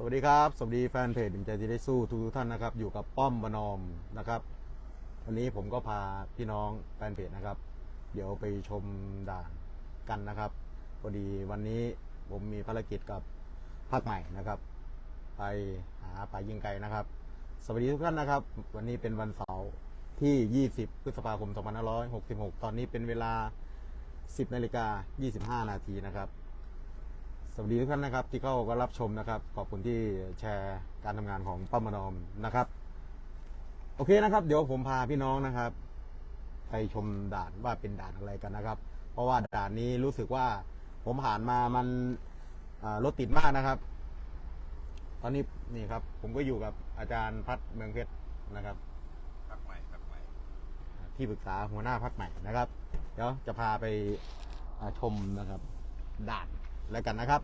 สวัสดีครับ สวัสดีแฟนเพจดึงใจที่ได้สู้ทุกท่านนะครับ อยู่กับป้อมบนอมนะครับ วันนี้ผมก็พาพี่น้องแฟนเพจนะครับ เดี๋ยวไปชมด่านกันนะครับพอดีวันนี้ผมมีภารกิจกับภาคใหม่นะครับ ไปหาป่ายิงไก่นะครับ สวัสดีทุกท่านนะครับ วันนี้เป็นวันเสาร์ที่ 20 พฤษภาคม 2566 ตอนนี้เป็นเวลา 10นาฬิกา25 นาทีนะครับ วัสดีทุกท่านนะครับที่เข้าก็รับชมนะครับ ขอบคุณที่แชร์การทำงานของป้ามานอมนะครับ โอเคนะครับ เดี๋ยวผมพาพี่น้องนะครับ ไปชมด่านว่าเป็นด่านอะไรกันนะครับ เพราะว่าด่านนี้รู้สึกว่าผมผ่านมามันอ่ารถติดมากนะครับ ตอนนี้นี่ครับ ผมก็อยู่กับอาจารย์พัฒน์เมืองเพชรนะครับพักใหม่พักใหม่ ที่ปรึกษาหัวหน้าพักใหม่นะครับ เดี๋ยวจะพาไปอ่าชมนะครับด่าน แล้วกันนะครับ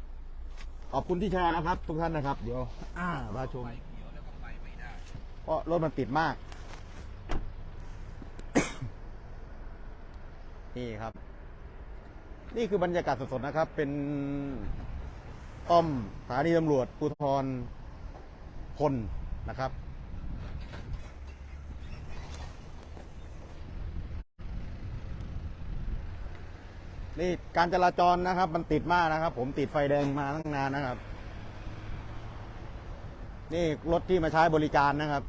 ขอบคุณที่แชร์นะครับ ทุกท่านนะครับ เดี๋ยว อ่ามาชมเขียวแล้วก็ไปไม่ได้เพราะรถมันติดมาก นี่ครับ นี่คือบรรยากาศสดๆนะครับ เป็นป้อมสถานีตำรวจภูธรพลนะครับ นี่การจราจรนะครับ มันติดมากนะครับ ผมติดไฟแดงมาตั้งนานนะครับ นี่รถที่มาใช้บริการนะครับ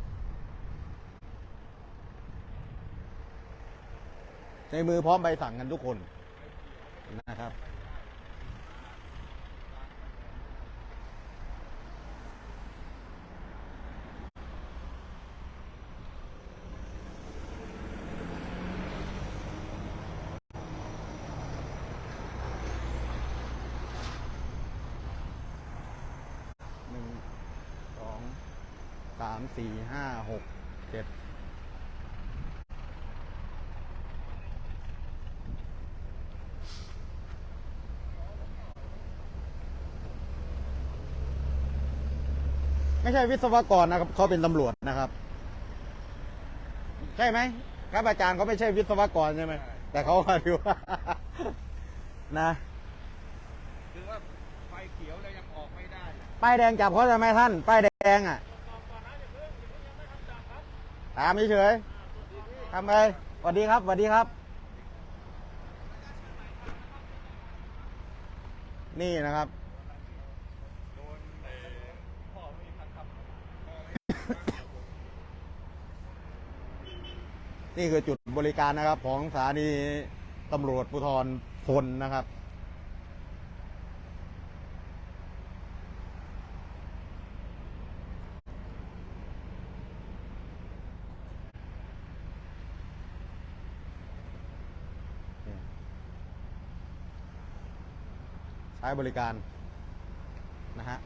ในมือพร้อมใบสั่งกันทุกคนนะครับ หนึ่งสองสามสี่ห้าหกเจ็ดไม่ใช่วิศวกรนะครับเขาเป็นตำรวจนะครับ ใช่ไหมครับอาจารย์เขาไม่ใช่วิศวกรใช่ไหมแต่เขาถือว่านะคือว่าไฟเขียวแล้วยังออกไม่ได้ป้ายแดงจับเขาทำไมท่าน ป้ายแดงอะ ถามเฉยๆทำไงสวัสดีครับสวัสดีครับ นี่นะครับนี่คือจุดบริการนะครับของสถานีตำรวจภูธรพลนะครับ ช้บริการนะฮะ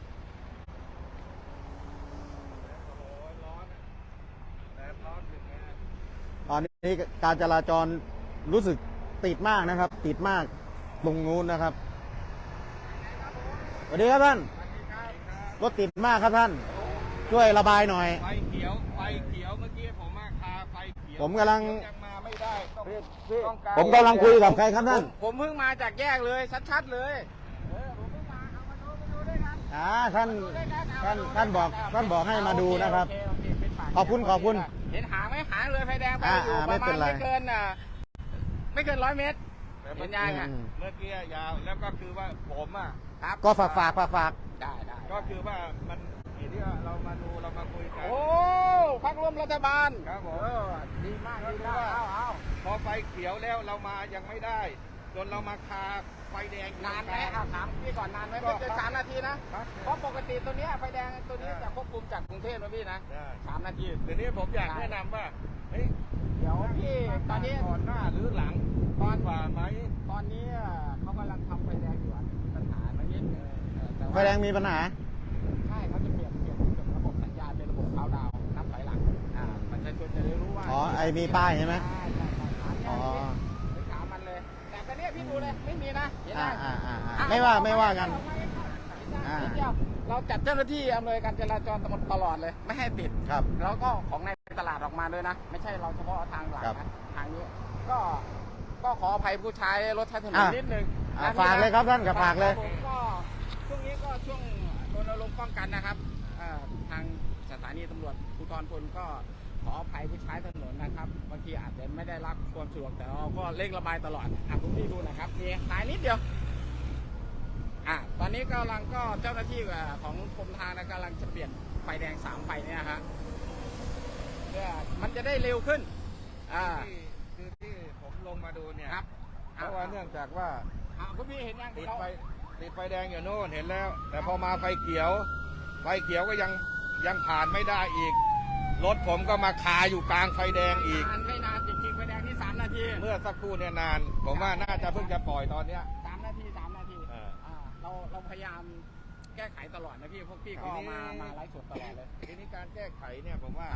โอ้โหร้อนอะแดดร้อนถึงไงตอนนี้การจราจรรู้สึกติดมากนะครับ ติดมากตรงนู้นนะครับสวัสดีครับท่านสวัสดีครับรถติดมากครับท่าน ช่วยระบายหน่อย ไฟเขียว ไฟเขียวเมื่อกี้ผมมาคาไฟเขียวผมกำลังเขียวยังมาไม่ได้ต้องต้องารผมกำลังคุยกับใครครับท่าน ผมเพิ่งมาจากแยกเลยชัดๆเลย อ่าท่านท่านท่านบอกท่านบอกให้มาดูนะครับ โอเโอเคเป็นปากขอบคุณขอบคุณ เห็นหางไหมหางเลยไฟแดงไปอ่าอยู่อ่าปไม่ระมาเป็ณนไร ไม่เกินอะไม่เกินร้อยเมตร เห็นยังอะอืม เมื่อกี้ยาวแล้วก็คือว่าผมอะครับก็ฝากฝากฝากฝากได้ได้ก็คือว่ามันที่ที่ว่าเรามาดูเรามาคุยกัน โอ้พักร่วมรัฐบาลครับผมดีมากดีมากเอาเอาพอไฟเขียวแล้วเรามายังไม่ได้จ นเรามาคาไฟแดงนานไหมเอาถามพี่ก่อนนานไหมไม่เกินสามนาทีนะ เพราะปกติตัวเนี้ยไฟแดงตัวนี้จะควบคุมจากกรุงเทพนะพี่นะได้สามนาทีเดี๋ยวนี้ผมอยากแนะนำว่าเฮ้ยเดี๋ยวพี่ตอนนี้ก่อนหน้าหรือหลังตอนฝ่าไหมตอนนี้เขากำลังทำไฟแดงอยู่อะมีปัญหามานิดนึงเออแต่ไฟว่าแดงมีปัญหาใช่เขาจะเปลี่ยนเปลี่ยนเป็นระบบสัญญาณเป็นระบบคาวดาวน์นับถอยหลังอ่ามันจะชนจะได้รู้ว่าอ๋อไอมีป้ายใช่ไหมใช่ใช่ใช่ถามอ๋อ พี่ดูเลยไม่มีนะเห็นไหมอ่าอ่าอ่าอ่าไม่ว่าไม่ว่ากัน อ่า นิดเดียวเราจัดเจ้าหน้าที่อำนวยการจราจรตลอดเลย ไม่ให้ติด ครับ แล้วก็ของในตลาดออกมาด้วยนะ ไม่ใช่เราเฉพาะทางหลักครับนะทางนี้ ก็ก็ขออภัยผู้ใช้รถใช้ถนนอะนิดนึงอะนะฝากเลยครับท่านครับฝากเลย ผมก็ช่วงนี้ก็ช่วงรณรงค์ป้องกันกันนะครับเอ่อทางสถานีตำรวจภูธรพลก็ข ออภัยผู้ใช้ถนนนะครับบางทีอาจจะไม่ได้รับความสะดวกแต่เราก็เร่งระบายตลอดอะคุณพี่ดูนะครับนี่สายนิดเดียวอะตอนนี้กำลังก็เจ้าหน้าที่เอ่อของกรมทางนะกำลังจะเปลี่ยนไฟแดงสามไฟเนี่ยฮะเพื่อมันจะได้เร็วขึ้นอ่าที่คือที่ผมลงมาดูเนี่ยครับเพราะว่าเนื่องจากว่าอะคุณพี่เห็นยังติดเขาไฟติดไฟแดงอยู่โน่นเห็นแล้ว แต่พอมาไฟเขียว ไฟเขียวก็ยังยังผ่านไม่ได้อีก รถผมก็มาคาอยู่กลางไฟแดงอีก นานไม่นานจริงๆไฟแดงที่สามนาทีเมื่อสักครู่เนี่ยนาน ผมว่าน่าจะเพิ่งจะปล่อยตอนเนี้ย สามนาทีสามนาทีเอออ่าเราเราพยายามแก้ไขตลอดนะพี่พวกพี่ก็ทีนี้มามาไลฟ์สดตลอดเลยทีนี้การแก้ไขเนี่ยผมว่า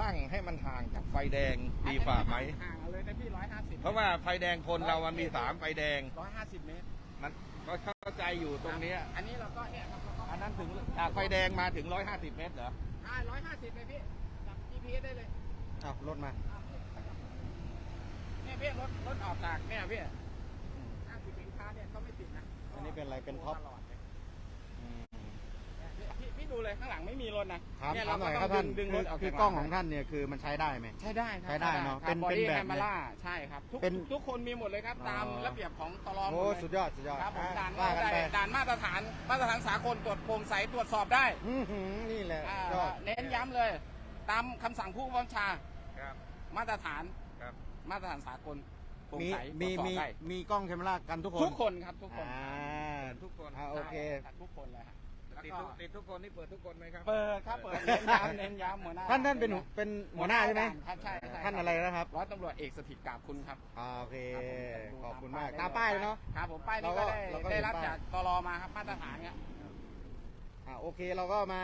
ตั้งให้มันห่างจากไฟแดงดีฝ่าไหม ห่างเลยนะพี่ร้อยห้าสิบเพราะว่าไฟแดงคนเรามันมีสามไฟแดงร้อยห้าสิบเมตรมันก็เข้าใจอยู่ตรงเนี้ยอันนี้เราก็เนี่ยครับเราก็อันนั้นถึงจากไฟแดงมาถึง150เมตรเหรอ อ่าร้อยห้าสิบเลยพี่จับ GPS ได้เลยอ้าวรถมาอ่าเนี่ยพี่รถรถออกจากเนี่ยพี่ห้าสิบสินค้าเนี่ยเขาไม่ติดนะอันนี้เป็นอะไรเป็นท็อป ตลอดเลยเนี่ย พี่พี่ดูเลยข้างหลังไม่มีรถนะถามเนี่ยถามหน่อยครับก็ต้ท่านดึงคืรอถออกคืจาอกหกล้ลัองของท่านเนี่ยคือมันใช้ได้ไหม ใช้ได้ครับใช้ได้เนอะเป็นบอเป็นดี้แบบแคมไหนราใช่ครับทุกเป็นทุกคนมีหมดเลยครับอ๋อตามระเบียบของตลอหมโอ้ดเลยสุดยอดสุดยอดครับผมอะด่านว่ากันได้ไปด่านมาตรฐานมาตรฐานสากลตรวจโปร่งใสตรวจสอบได้อื้อหือนี่แหละอ่ายอดเน้นย้ำเลย ตามคำสั่งผู้บัญชาครับมาตรฐานครับมาตรฐานสากลโปร่งมีใสตรมีวจสอบมีได้มีกล้องแคมรากันทุกคน ทุกคนครับทุกคนอ่าทุกคนอ่าโอเคใช่ทุกคนเลยฮะแล้ว ติดก็ทุกติดทุกคนนี่เปิดทุกคนไหมครับ เปิดครับเปิดเน้นย้ำเน้นย้ำหัวหน้าท่านท่านเป็นเป็นหัวหน้าใช่ไหมครับใช่ใช่ท่านอะไรนะครับร้อยตำรวจเอกสถิตกาบคุณครับอ่าโอเคครับผมขอบคุณมากตามป้ายเลยเนาะครับผมป้ายนี้เราก็ก็ได้เราก็ได้เห็นรับป้ายจากตรมาครับมาตรฐานครับอ่าโอเคเราก็มา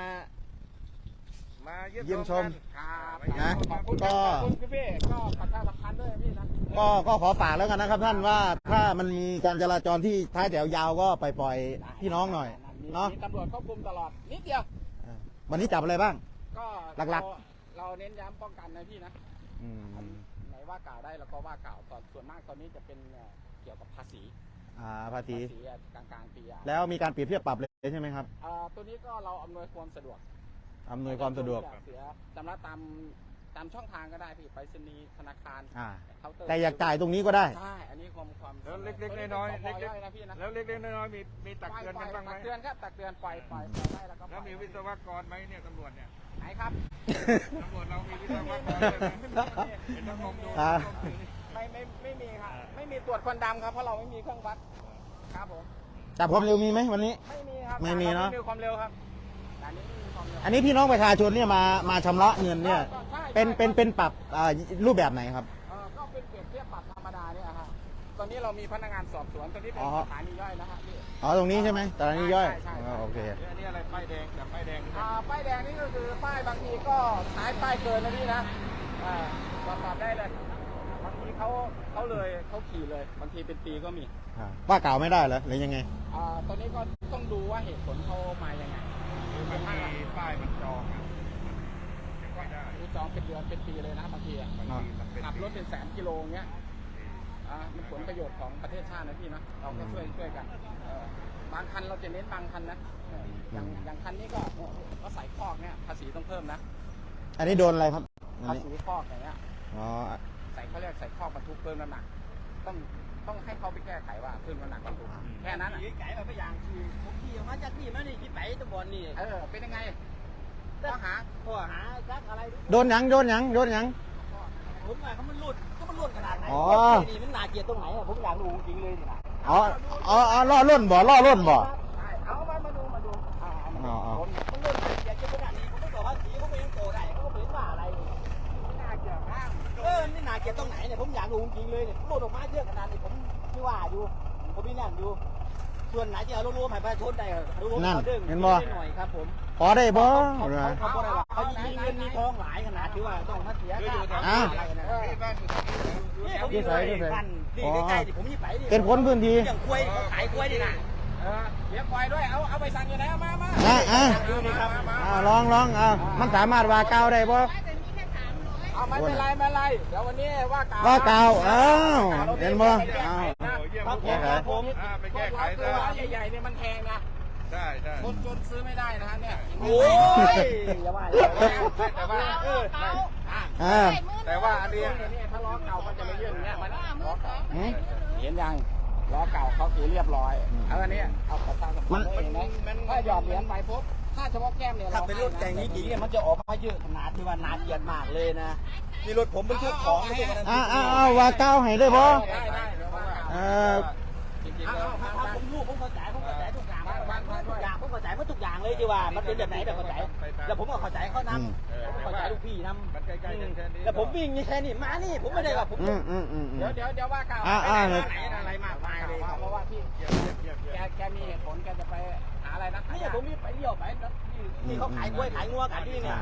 มาเยี่ยมเยี่ยมชมครับนะขอบคุณก็ขอบคุณพี่พี่ก็ประชาสัมพันธ์ด้วยนะพี่นะก็ก็ขอฝากแล้วกันนะครับท่านว่าถ้ามันมีการจราจรที่ท้ายแถวยาวก็ไปปล่อยพี่น้องหน่อยมี เนาะ มีตำรวจควบคุมตลอดนิดเดียว อ่าวันนี้จับอะไรบ้าง ก็หลักๆ เราเราเน้นย้ำป้องกันนะพี่นะอืมไหนว่ากล่าวได้เราก็ว่ากล่าวตอนส่วนมากตอนนี้จะเป็นเอ่อเกี่ยวกับภาษีอ่าภาษี ภาษีอะกลางกลางๆปีอะแล้วมีการเปรียบเทียบปรับเลยใช่ไหมครับ เอ่อตัวนี้ก็เราอำนวยความสะดวกอำนวยความสะดวก เสียจำระตาม ตามช่องทางก็ได้พี่ไปรษณีย์ธนาคารอ่า เคาน์เตอร์แต่อยากจ่ายตรงนี้ก็ได้ ใช่อันนี้ความความแล้วเล็กๆน้อยๆเล็เล็กกๆ นะพี่นะๆแล้วเล็กๆน้อยๆมีมีตักเตือนกันบ้างไหมตักเตือนครับตักเตือนปล่อยปล่อยปล่อยได้แล้วก็ปแล้อวยมีวิศวกรไหมเนี่ยตำรวจเนี่ยไหนครับ ตำรวจเรามีวิศวกรด้วยไหมเห็นต้องมองดูอ่า ไม่ไม่ไม่มีครับไม่มีตรวจควันดำครับเพราะเราไม่มีเครื่องวัดครับผมจับความเร็วมีไหมวันนี้ ไม่มีครับไม่มีเนอะ ไม่มีความเร็วครับด่านนี้ไม่มีความเร็วอันนี้พี่น้องประชาชนเนี่ยมามาชำระเงินเนี่ยใช่ เป็นเป็นเป็นปรับอ่ารูปแบบไหนครับ เออก็เป็นเปรียบเทียบปรับธรรมดาเนี่ยครับตอนนี้เรามีพนักงานสอบสวนตอนนี้เป็นอ๋อ สถานีย่อยนะฮะพี่ อ๋อตรงนี้ใช่ไหมตอนนี้ย่อยใช่ใช่อ๋อโอเคเนี่ยอันนี่อะไรป้ายแดงจับป้ายแดงอ่าป้ายแดงนี่ก็คือป้ายบางทีก็ใช้ป้ายเกินนะพี่นะอ่าตรวจสอบได้เลยบางทีเขาเขาเลยเขาขี่เลยบางทีเป็นปีก็มีอ่าว่ากล่าวไม่ได้เหรอหรือยังไง อ่าตอนนี้ก็ต้องดูว่าเหตุผลเขามายังไง มันมีป้ายมันจองอะยังไม่ได้ มีจอง เป็นเดือนเป็นปีเลยนะบางทีอะบางทีมันเป็นขับรถเป็นแสนกิโลเงี้ยอ่ามันผลประโยชน์ของประเทศชาตินะพี่นะเราก็ช่วยช่วยกันเออบางคันเราจะเน้นบางคันนะเอออย่างอย่างคันนี้ก็ก็ใส่คอกเนี่ยภาษีต้องเพิ่มนะอันนี้โดนอะไรครับอันภานี้ษีคอกอย่างเงี้ย อ๋อใส่เขาเรียกใส่คอกบรรทุกเพิ่มน้ำหนัก ต้องต้องให้เขาไปแก้ไขว่าเพิ่มน้ำหนักบรรทุกแค่นั้นอะขี่ไก่มาไม่อย่างขี่ผมขี่ออกมาจากนี่มานี่ขี่ไปตะบอนนี่เออเป็นยังไง ข้อหาข้อหาจักอะไรโดนหยังโดนหยังโดนหยัง ผมว่าเขามันหลุดก็มันหลุดขนาดไหนอ๋อ นี่มันน่าเกลียดตรงไหนอะผมอยากรู้จริงเลยนี่นะอ๋ออ๋ออ๋อล่อล้นบ่ล่อล้นบ่ ใช่เอามามาดูมาดูเอาเอามาดูอ๋ออ๋อคนมันหลุดน่าเกลียดจนขนาดนี้ผมไม่บอกว่าสีเขาไม่ยังโตได้เขาก็ไม่เห็นว่าอะไรไม่น่าเกี่ยวข้างเออนี่น่าเกลียดตรงไหนเนี่ยผมอยากรู้จริงเลยเนี่ยหลุดออกมาเยอะขนาดนี้ผมไม่ว่าอยู่ผมพี่นั่นอยู่ ส่วนไหนที่เอารวมๆให้ประชาชนได้รวมๆนั่นเอาดึงเห็นบ่หน่อยครับผมขอได้บ่เขาเขาเขาบอกได้ว่าเขามีเงินมีทองหลายขนาดที่ว่าต้องมาเสียคืออยู่แถค่าวนี้อะไรนะที่บ้านอยู่แถวนี้เหรอนี่ผมอยู่เลยบ้านนี่ใกล้ๆที่ผมนี่ไปนี่เป็นผลพื้นที่ อย่างกล้วยเขาขายกล้วยนี่นะเออเดี๋ยวปล่อยด้วย เอาเอาไปสั่งอยู่ไหนเอามามาอะอะ ดูนี่ครับมาอ่าลองลองเอามันสามารถว่ากล่าวได้บ่ เอาไม่เป็นไรไม่เป็นไรเดี๋ยววันนี้ว่ากล่าวว่ากล่าวอ้าวเห็นบ่แก้อ้าไขวนะโอ้เยี่ยมครับผมครับผมอ่าไปพวแก้กไขร้านซะตัวใหญ่ๆเนี่ยมันแพงนะใช่ใช่คนจนซื้อไม่ได้นะฮะเนี่ยโอ้ยอย่าว่าอย่าว่าแต่ว่าเอออะอ่าแต่ว่าอันเนี้ยเนี่ยเนี่ยถ้าล้อเก่ามันจะไม่ยื่นอย่างเงี้ยมันล้อเก่าหืมเห็นยังล้อเก่าเขาสีเรียบร้อยเอาอันเนี้ยเอาประชาสัมพันธ์ไว้เห็นไหมถ้าหยอดเหรียญไปปุ๊บ ถ้าเฉพาะแก้มเนี่ยถ้าเป็นรถแต่งนี้จริงเนี่ยมันจะออกมาเยอะขนาดที่ว่านาเกลียดมากเลยนะนี่รถผมบรรทุกของไม่ใช่ขนาดอ่าอ่าอ่าว่าเก้าให้ได้บ่ได้ได้เดี๋ยวว่ากันเออจริงๆเอาแล้วเอาเอาผมรู้ผมเข้าใจผมเข้าใจทุกอย่างทุกอย่างผมเข้าใจหมดทุกอย่างเลยที่ว่ามันเป็นแบบไหนแบบเข้าใจแล้วผมก็เข้าใจเขานำผมเข้าใจลูกพี่นำมันใกล้ๆกันแค่นี้แล้วผมวิ่งนี่แค่นี้มานี่ผมไม่ได้ว่าผมอืมอืมอืมอืมเดี๋ยวเดี๋ยวเดี๋ยวว่าเก่าอ่าอ่าไหนอะไรมากมายเลยเพราะว่าพี่เยี่ยมเยี่ยมเยี่ยมเยี่ยแกมแกมีเหตุผลแกจะไปหาอะไรนะนี่ผมมีไปเลี้ยวไปนี่นี่เขาขายกล้วยขายงัวกันที่นี่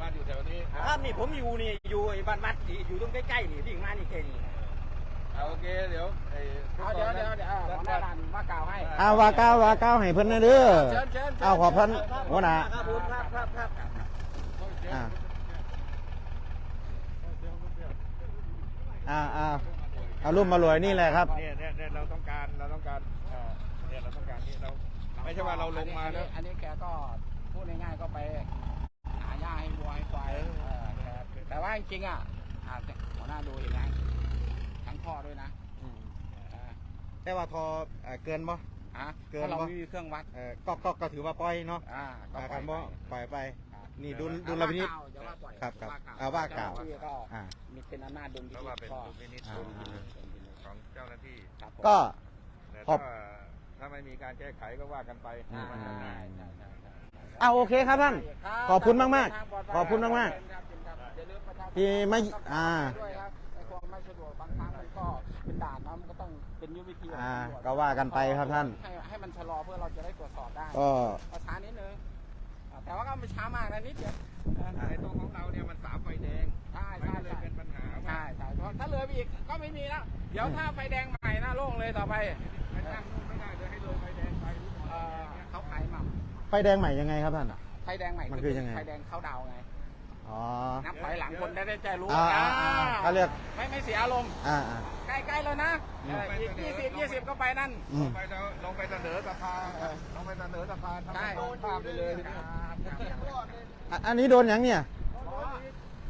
บ้านอยู่แถวนี้ถ้านี่ผมอยู่นี่อยู่ไอ้บ้านมัดนี่อยู่ตรงใกล้ๆนี่วิ่งมานี่แค่นี้เอาโอเคเดี๋ยวไอ้เอาเดี๋ยวเดี๋ยวเดี๋ยวเอาของได้ดันว่าเก่าให้อ่าว่าเก้าว่าเก้าให้เพิ่นนะเด้อเชิญเชิญเอาขอบพันหัวหน้าครับผมครับครับครับอ่าอ่าอ่าเอารุ่มมารวยนี่แหละครับเนี่ยเนี่ยเนี่ยเราต้องการเราต้องการ ไม่ใช่ว่าเราลงมาแล้ว อันนี้แกก็พูดง่ายๆก็ไปหาหญ้าให้วัวให้ควายเออแกแต่ว่าจริงๆอะอ่าหัวหน้าดูอย่างไรทั้งพ่อด้วยนะเออแต่ว่าทอเกินบ่ อะเกินเพราะเราปะ ไม่มีเครื่องวัดเออก็ก็ก็ถือว่าปล่อยเนาะอ่าก็อ่าปล่กัอยนไปบ่ปล่อยไปครับนี่ดุลเอาดุลพินิจว่าเก่าอย่าว่าปล่อยครับครับว่เก่าเอาว่าเก่าจ้หน้ที่ก็อ่า มีเป็นอำนาจดุลพิเพราะนิว่าจเป็นก็ดุลพินิจอ่าดุลพินิจของเจ้าหน้าที่ครับผม ก็ แต่ขอบ ถ้า ถ้าไม่มีการแก้ไขก็ว่ากันไปอ่ามันก็ได้ใช่ใช่ใช่เอาโอเคครับท่านรับขอบคุณมากๆทงปลดภัยขอบคุณมากๆครับอย่าลืมประชาสัมพันธ์ที่ไม่อ่า ด้วยครับในความไม่สะดวกบางครั้งมันก็เป็นด่านนะมันก็ต้องเป็นยุทธวิธีของอ่า ตำรวจก็ว่ากันไปครับท่าน ให้ให้มันชะลอเพื่อเราจะได้ตรวจสอบได้ก็เอาช้านิดนึงอ่าแต่ว่าก็ไม่ช้ามากนะนิดเดียวอ่าในตรงของเราเนี่ยมันสามไฟแดงใช่มันใช่ก็เลยใช่เป็นปัญหาว่าใช่ใช่เพราะถ้าเลยไปอีกก็ไม่มีแล้ว เดี๋ยวถ้าไฟแดงใหม่นะโล่งเลยต่อไปไปตั้งนู่นไม่ได้เลยให้เลยไฟแดงไปทุกคนเอ่อเขาขายหม่ไฟแดงใหม่ยังไงครับท่านำไฟแดงใหม่มันคือยังไง ไฟแดงเข้าดาวไงอ๋อ นับถอยหลังคนได้ได้ใจรู้อ่าอ่าอ่าเขาเรียก ไม่ไม่เสียอารมณ์อ่าอ่า ใกล้ๆแล้วนะเอออีกยี่สิบยี่สิบก็ไปนั่นอืลมงไปแล้วลงไปเสนอสภาลงไปเสนอสภาทำใช่ให้โดนภาพไปเลยทีนี้อะอันนี้โดนอย่างเนี่ย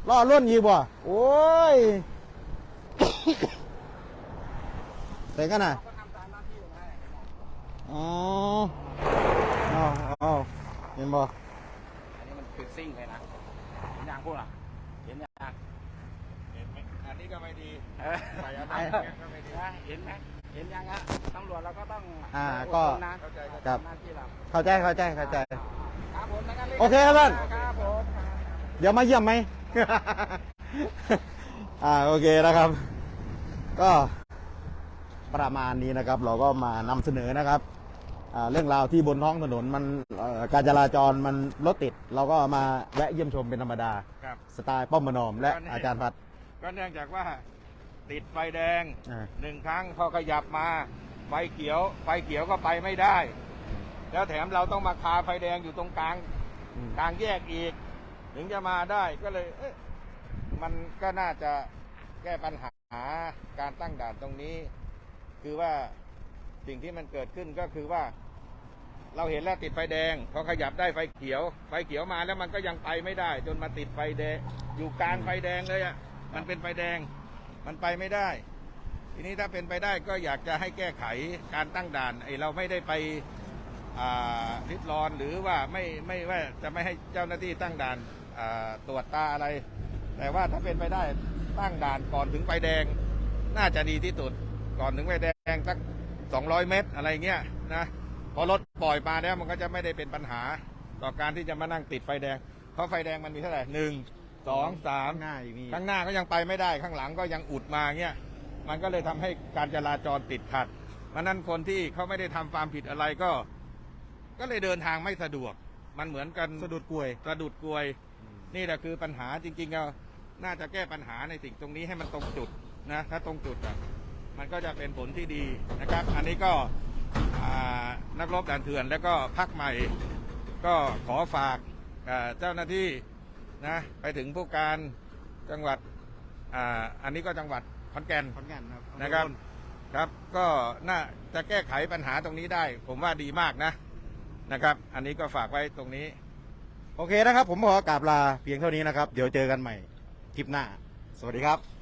ล่อล้นยีบ่โอ้ยเสร็จกันน่ะก็ทำตามหน้าที่ของให้อ๋อเอาเอาเห็นบ่อันนี้มันคือซิ่งเลยนะเห็นยังพูดอะเห็นยังเห็นไหมอันนี้ก็ไม่ดีเออใส่อะไรอย่างเงี้ยก็ไม่ดีนะเห็นไหมเห็นยังฮะตำรวจเราก็ต้องอ่าอดก็ทนนะเข้าใจครับครับหน้าที่เราเข้าใจเข้าใจเข้าใจครับผมงั้นลยโอเคครับท่านครับผมเดี๋ยวมาเยี่ยมไหม อ่าโอเคนะครับ ก็ประมาณนี้นะครับ เราก็มานำเสนอนะครับอ่าเรื่องราวที่บนท้องถนนมันเอ่อการจราจรมันรถติด เราก็มาแวะเยี่ยมชมเป็นธรรมดาครับสไตล์ป้อมมนอม และอาจารย์พัดก็เนื่องจากว่าติดไฟแดงอ่าหนึ่งครั้งพอขยับมาไฟเขียวไฟเขียวก็ไปไม่ได้ แล้วแถมเราต้องมาคาไฟแดงอยู่ตรงกลางอืมกลางแยกอีก ถึงจะมาได้ก็เลยเอ๊ะมันก็น่าจะแก้ปัญหาการตั้งด่านตรงนี้ คือว่าสิ่งที่มันเกิดขึ้นก็คือว่า เราเห็นแล้วติดไฟแดงพอขยับได้ไฟเขียว ไฟเขียวมาแล้วมันก็ยังไปไม่ได้ จนมาติดไฟแดง อยู่กลางไฟแดงเลยอะ่ะมันเป็นไฟแดง มันไปไม่ได้ ทีนี้ถ้าเป็นไปได้ก็อยากจะให้แก้ไขการตั้งด่านไอเราไม่ได้ไปอ่าริดรอนหรือว่าไม่ไม่ว่าจะไม่ให้เจ้าหน้าที่ตั้งด่าน ตรวจตาอะไร แต่ว่าถ้าเป็นไปได้ตั้งด่านก่อนถึงไฟแดง น่าจะดีที่สุดก่อนถึงไฟแดงสัก 200 เมตรอะไรเงี้ยนะพอรถปล่อยมาแล้วมันก็จะไม่ได้เป็นปัญหาต่อการที่จะมานั่งติดไฟแดง เพราะไฟแดงมันมีเท่าไหร่หนึ่งสองสามง่ายมีข้างหน้าก็ยังไปไม่ได้ข้างหลังก็ยังอุดมาเงี้ยมันก็เลยทำให้การจราจรติดขัดมันนั้นคนที่เขาไม่ได้ทำความผิดอะไรก็ ก็เลยเดินทางไม่สะดวก มันเหมือนกันสะดุดกลวย สะดุดกลวย นี่แหละคือปัญหาจริงๆก็น่าจะแก้ปัญหาในสิ่งตรงนี้ให้มันตรงจุดนะถ้าตรงจุดอะมันก็จะเป็นผลที่ดีนะครับ อันนี้ก็อ่านักรบด่านเถื่อนแล้วก็พักใหม่ ก็ขอฝากอ่าเจ้าหน้าที่นะไปถึงผู้การจังหวัดอ่าอันนี้ก็จังหวัดขอนแก่นขอนแก่นครับนะครับครับก็น่าจะแก้ไขปัญหาตรงนี้ได้ ผมว่าดีมากนะนะครับ อันนี้ก็ฝากไว้ตรงนี้ โอเคนะครับ ผมขอกราบลาเพียงเท่านี้นะครับ เดี๋ยวเจอกันใหม่คลิปหน้า สวัสดีครับ